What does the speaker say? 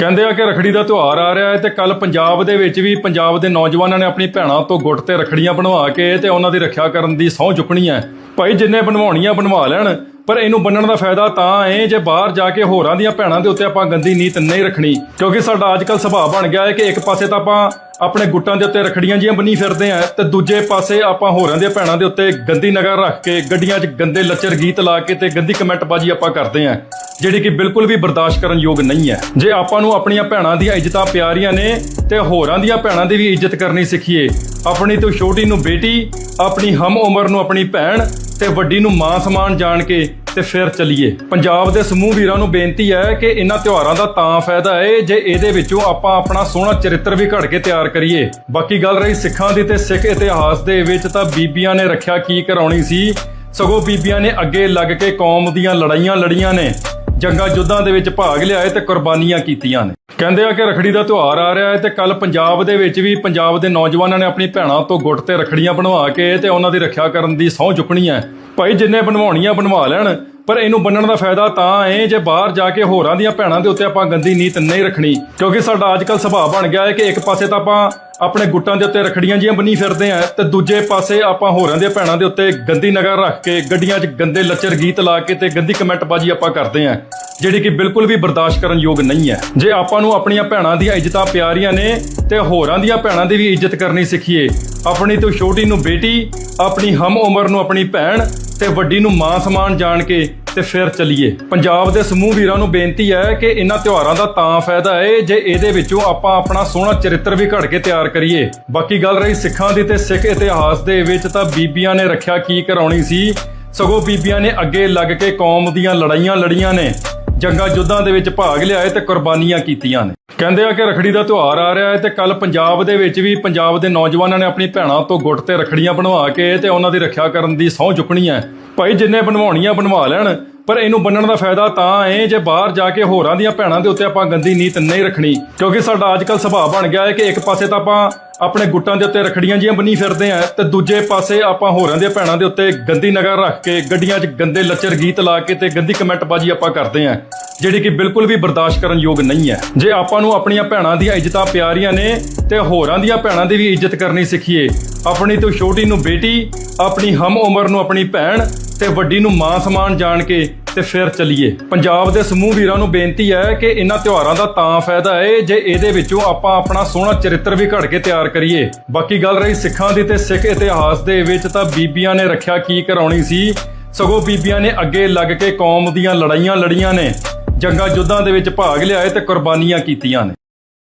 ਕਹਿੰਦੇ ਆ ਕਿ ਰਖੜੀ ਦਾ ਤਿਉਹਾਰ ਆ ਰਿਹਾ ਹੈ ਤੇ ਕੱਲ ਪੰਜਾਬ ਦੇ ਵਿੱਚ ਵੀ ਪੰਜਾਬ ਦੇ ਨੌਜਵਾਨਾਂ ਨੇ ਆਪਣੀ ਭੈਣਾਂ ਤੋਂ ਗੁੱਟ ਤੇ ਰਖੜੀਆਂ ਬਣਵਾ ਕੇ ਤੇ ਉਹਨਾਂ ਦੀ ਰੱਖਿਆ ਕਰਨ ਦੀ ਸਹੁੰ ਚੁੱਕਣੀ ਹੈ। ਭਾਈ, ਜਿੰਨੇ ਬਣਵਾਉਣੀਆਂ ਬਣਵਾ ਲੈਣ, ਪਰ ਇਹਨੂੰ ਬੰਨਣ ਦਾ ਫਾਇਦਾ ਤਾਂ ਹੈ ਜੇ ਬਾਹਰ ਜਾ ਕੇ ਹੋਰਾਂ ਦੀਆਂ ਭੈਣਾਂ ਦੇ ਉੱਤੇ ਆਪਾਂ ਗੰਦੀ ਨੀਤ ਨਹੀਂ ਰੱਖਣੀ। ਕਿਉਂਕਿ ਸਾਡਾ ਅੱਜ ਕੱਲ ਸੁਭਾਅ ਬਣ ਗਿਆ ਹੈ ਕਿ ਇੱਕ ਪਾਸੇ ਤਾਂ ਆਪਾਂ ਆਪਣੇ ਗੁੱਟਾਂ ਦੇ ਉੱਤੇ ਰਖੜੀਆਂ ਜੀਆਂ ਬੰਨੀ ਫਿਰਦੇ ਆ ਤੇ ਦੂਜੇ ਪਾਸੇ ਆਪਾਂ ਹੋਰਾਂ ਦੀਆਂ ਭੈਣਾਂ ਦੇ ਉੱਤੇ ਗੰਦੀ ਨਗਰ ਰੱਖ ਕੇ, ਗੱਡੀਆਂ 'ਚ ਗੰਦੇ ਲੱਚਰ ਗੀਤ ਲਾ ਕੇ ਤੇ ਗੰਦੀ ਕਮੈਂਟ ਬਾਜੀ ਆਪਾਂ ਕਰਦੇ ਆ, ਜਿਹੜੀ ਕਿ ਬਿਲਕੁਲ ਵੀ ਬਰਦਾਸ਼ਤ ਕਰਨ ਯੋਗ ਨਹੀਂ ਹੈ। ਜੇ ਆਪਾਂ ਨੂੰ ਆਪਣੀਆਂ ਭੈਣਾਂ ਦੀਆਂ ਇੱਜ਼ਤਾਂ ਪਿਆਰੀਆਂ ਨੇ ਤੇ ਹੋਰਾਂ ਦੀਆਂ ਭੈਣਾਂ ਦੀ ਵੀ ਇੱਜ਼ਤ ਕਰਨੀ ਸਿੱਖੀਏ, ਆਪਣੀ ਤੋਂ ਛੋਟੀ ਨੂੰ ਬੇਟੀ, ਆਪਣੀ ਹਮ ਉਮਰ ਨੂੰ ਆਪਣੀ ਭੈਣ ਤੇ ਵੱਡੀ ਨੂੰ ਮਾਂ ਸਮਾਨ ਜਾਣ ਕੇ ਤੇ ਫਿਰ ਚੱਲੀਏ। ਪੰਜਾਬ ਦੇ ਸਮੂਹ ਵੀਰਾਂ ਨੂੰ ਬੇਨਤੀ ਹੈ ਕਿ ਇਹਨਾਂ ਤਿਉਹਾਰਾਂ ਦਾ ਤਾਂ ਫਾਇਦਾ ਹੈ ਜੇ ਇਹਦੇ ਵਿੱਚੋਂ ਆਪਾਂ ਆਪਣਾ ਸੋਹਣਾ ਚਰਿੱਤਰ ਵੀ ਘੜ ਕੇ ਤਿਆਰ ਕਰੀਏ। ਬਾਕੀ ਗੱਲ ਰਹੀ ਸਿੱਖਾਂ ਦੀ ਤੇ ਸਿੱਖ ਇਤਿਹਾਸ ਦੇ ਵਿੱਚ ਤਾਂ ਬੀਬੀਆਂ ਨੇ ਰੱਖਿਆ ਕੀ ਕਰਾਉਣੀ ਸੀ? ਸਗੋਂ ਬੀਬੀਆਂ ਨੇ ਅੱਗੇ ਲੱਗ ਕੇ ਕੌਮ ਦੀਆਂ ਲੜਾਈਆਂ ਲੜੀਆਂ ਨੇ। ਜੰਗਾਂ ਯੁੱਧਾਂ ਦੇ ਵਿੱਚ ਭਾਗ ਲਿਆਏ ਹੈ ਤੇ ਕੁਰਬਾਨੀਆਂ ਕੀਤੀਆਂ ਨੇ। ਕਹਿੰਦੇ ਆ ਕਿ ਰਖੜੀ ਦਾ ਤਿਉਹਾਰ ਆ ਰਿਹਾ ਹੈ ਤੇ ਕੱਲ ਪੰਜਾਬ ਦੇ ਵਿੱਚ ਵੀ ਪੰਜਾਬ ਦੇ ਨੌਜਵਾਨਾਂ ਨੇ ਆਪਣੀ ਭੈਣਾਂ ਤੋਂ ਗੁੱਟ ਤੇ ਰਖੜੀਆਂ ਬਣਵਾ ਕੇ ਤੇ ਉਹਨਾਂ ਦੀ ਰੱਖਿਆ ਕਰਨ ਦੀ ਸਹੁੰ ਚੁੱਕਣੀ ਹੈ। ਭਾਈ, ਜਿੰਨੇ ਬਣਵਾਉਣੀਆਂ ਬਣਵਾ ਲੈਣ, ਪਰ ਇਹਨੂੰ ਬੰਨਣ ਦਾ ਫਾਇਦਾ ਤਾਂ ਹੈ ਜੇ ਬਾਹਰ ਜਾ ਕੇ ਹੋਰਾਂ ਦੀਆਂ ਭੈਣਾਂ ਦੇ ਉੱਤੇ ਆਪਾਂ ਗੰਦੀ ਨੀਤ ਨਹੀਂ ਰੱਖਣੀ। ਕਿਉਂਕਿ ਸਾਡਾ ਅੱਜ ਕੱਲ ਸੁਭਾਅ ਬਣ ਗਿਆ ਹੈ ਕਿ ਇੱਕ ਪਾਸੇ ਤਾਂ ਆਪਾਂ ਆਪਣੇ ਗੁੱਟਾਂ ਦੇ ਉੱਤੇ ਰਖੜੀਆਂ ਜੀਆਂ ਬੰਨੀ ਫਿਰਦੇ ਆ ਤੇ ਦੂਜੇ ਪਾਸੇ ਆਪਾਂ ਹੋਰਾਂ ਦੀਆਂ ਭੈਣਾਂ ਦੇ ਉੱਤੇ ਗੰਦੀ ਨਗਰ ਰੱਖ ਕੇ, ਗੱਡੀਆਂ 'ਚ ਗੰਦੇ ਲੱਚਰ ਗੀਤ ਲਾ ਕੇ ਤੇ ਗੰਦੀ ਕਮੈਂਟ ਬਾਜੀ ਆਪਾਂ ਕਰਦੇ ਆ ਜਿਹੜੀ ਕਿ ਬਿਲਕੁਲ ਵੀ ਬਰਦਾਸ਼ਤ ਕਰਨ ਯੋਗ ਨਹੀਂ ਹੈ। ਜੇ ਆਪਾਂ ਨੂੰ ਆਪਣੀਆਂ ਭੈਣਾਂ ਦੀਆਂ ਇੱਜ਼ਤਾਂ ਪਿਆਰੀਆਂ ਨੇ, ਤੇ ਹੋਰਾਂ ਦੀਆਂ ਭੈਣਾਂ ਦੀ ਵੀ ਇੱਜ਼ਤ ਕਰਨੀ ਸਿੱਖੀਏ। ਆਪਣੀ ਤੋਂ ਛੋਟੀ ਨੂੰ ਬੇਟੀ, ਆਪਣੀ ਹਮ ਉਮਰ ਨੂੰ ਆਪਣੀ ਭੈਣ, ਤੇ ਵੱਡੀ ਨੂੰ ਮਾਂ ਸਮਾਨ ਜਾਣ ਕੇ ਤੇ ਫਿਰ ਚੱਲੀਏ। ਪੰਜਾਬ ਦੇ ਸਮੂਹ ਵੀਰਾਂ ਨੂੰ ਬੇਨਤੀ ਹੈ ਕਿ ਇਹਨਾਂ ਤਿਉਹਾਰਾਂ ਦਾ ਤਾਂ ਫਾਇਦਾ ਹੈ ਜੇ ਇਹਦੇ ਵਿੱਚੋਂ ਆਪਾਂ ਆਪਣਾ ਸੋਹਣਾ ਚਰਿੱਤਰ ਵੀ ਘੜ ਕੇ ਤਿਆਰ ਕਰੀਏ। ਬਾਕੀ ਗੱਲ ਰਹੀ ਸਿੱਖਾਂ ਦੀ ਤੇ ਸਿੱਖ ਇਤਿਹਾਸ ਦੇ ਵਿੱਚ ਤਾਂ ਬੀਬੀਆਂ ਨੇ ਰੱਖਿਆ ਕੀ ਕਰਾਉਣੀ ਸੀ? ਸਗੋਂ ਬੀਬੀਆਂ ਨੇ ਅੱਗੇ ਲੱਗ ਕੇ ਕੌਮ ਦੀਆਂ ਲੜਾਈਆਂ ਲੜੀਆਂ ਨੇ। ਜੰਗਾਂ ਯੁੱਧਾਂ ਦੇ ਵਿੱਚ ਭਾਗ ਲਿਆ ਹੈ ਤੇ ਕੁਰਬਾਨੀਆਂ ਕੀਤੀਆਂ ਨੇ। ਕਹਿੰਦੇ ਆ ਕਿ ਰਖੜੀ ਦਾ ਤਿਉਹਾਰ ਆ ਰਿਹਾ ਹੈ ਤੇ ਕੱਲ ਪੰਜਾਬ ਦੇ ਵਿੱਚ ਵੀ ਪੰਜਾਬ ਦੇ ਨੌਜਵਾਨਾਂ ਨੇ ਆਪਣੀ ਭੈਣਾਂ ਤੋਂ ਗੁੱਟ ਤੇ ਰਖੜੀਆਂ ਬਣਵਾ ਕੇ ਤੇ ਉਹਨਾਂ ਦੀ ਰੱਖਿਆ ਕਰਨ ਦੀ ਸਹੁੰ ਚੁੱਕਣੀ ਹੈ। ਭਾਈ ਜਿੰਨੇ ਬਣਵਾਉਣੀਆਂ ਬਣਵਾ ਲੈਣ ਪਰ ਇਹਨੂੰ ਬੰਨਣ ਦਾ ਫਾਇਦਾ ਤਾਂ ਹੈ ਜੇ ਬਾਹਰ ਜਾ ਕੇ ਹੋਰਾਂ ਦੀਆਂ ਭੈਣਾਂ ਦੇ ਉੱਤੇ ਆਪਾਂ ਗੰਦੀ ਨੀਤ ਨਹੀਂ ਰੱਖਣੀ। ਕਿਉਂਕਿ ਸਾਡਾ ਅੱਜ ਕੱਲ ਸੁਭਾਅ ਬਣ ਗਿਆ ਹੈ ਕਿ ਇੱਕ ਪਾਸੇ ਤਾਂ ਆਪਾਂ ਆਪਣੇ ਗੁੱਟਾਂ ਦੇ ਉੱਤੇ ਰਖੜੀਆਂ ਜੀਆਂ ਬੰਨੀ ਫਿਰਦੇ ਆ ਤੇ ਦੂਜੇ ਪਾਸੇ ਆਪਾਂ ਹੋਰਾਂ ਦੀਆਂ ਭੈਣਾਂ ਦੇ ਉੱਤੇ ਗੰਦੀ ਨਗਰ ਰੱਖ ਕੇ, ਗੱਡੀਆਂ 'ਚ ਗੰਦੇ ਲੱਚਰ ਗੀਤ ਲਾ ਕੇ ਤੇ ਗੰਦੀ ਕਮੈਂਟ ਬਾਜੀ ਆਪਾਂ ਕਰਦੇ ਆ ਜਿਹੜੀ ਕਿ ਬਿਲਕੁਲ ਵੀ ਬਰਦਾਸ਼ਤ ਕਰਨ ਯੋਗ ਨਹੀਂ ਹੈ। ਜੇ ਆਪਾਂ ਨੂੰ ਆਪਣੀਆਂ ਭੈਣਾਂ ਦੀਆਂ ਇੱਜ਼ਤਾਂ ਪਿਆਰੀਆਂ ਨੇ ਤੇ ਹੋਰਾਂ ਦੀਆਂ ਭੈਣਾਂ ਦੀ ਵੀ ਇੱਜ਼ਤ ਕਰਨੀ ਸਿੱਖੀਏ। ਆਪਣੀ ਤੋਂ ਛੋਟੀ ਨੂੰ ਬੇਟੀ, ਆਪਣੀ ਹਮ ਉਮਰ ਨੂੰ ਆਪਣੀ ਭੈਣ ਤੇ ਵੱਡੀ ਨੂੰ ਮਾਂ ਸਮਾਨ ਜਾਣ ਕੇ ਤੇ ਫਿਰ ਚੱਲੀਏ। ਪੰਜਾਬ ਦੇ ਸਮੂਹ ਵੀਰਾਂ ਨੂੰ ਬੇਨਤੀ ਹੈ ਕਿ ਇਹਨਾਂ ਤਿਉਹਾਰਾਂ ਦਾ ਤਾਂ ਫਾਇਦਾ ਹੈ ਜੇ ਇਹਦੇ ਵਿੱਚੋਂ ਆਪਾਂ ਆਪਣਾ ਸੋਹਣਾ ਚਰਿੱਤਰ ਵੀ ਘੜ ਕੇ ਤਿਆਰ ਕਰੀਏ। ਬਾਕੀ ਗੱਲ ਰਹੀ ਸਿੱਖਾਂ ਦੀ ਤੇ ਸਿੱਖ ਇਤਿਹਾਸ ਦੇ ਵਿੱਚ ਤਾਂ ਬੀਬੀਆਂ ਨੇ ਰੱਖਿਆ ਕੀ ਕਰਾਉਣੀ ਸੀ? ਸਗੋਂ ਬੀਬੀਆਂ ਨੇ ਅੱਗੇ ਲੱਗ ਕੇ ਕੌਮ ਦੀਆਂ ਲੜਾਈਆਂ ਲੜੀਆਂ ਨੇ। ਜੰਗਾਂ ਯੁੱਧਾਂ ਦੇ ਵਿੱਚ ਭਾਗ ਲਿਆਏ ਹੈ ਤੇ ਕੁਰਬਾਨੀਆਂ ਕੀਤੀਆਂ ਨੇ।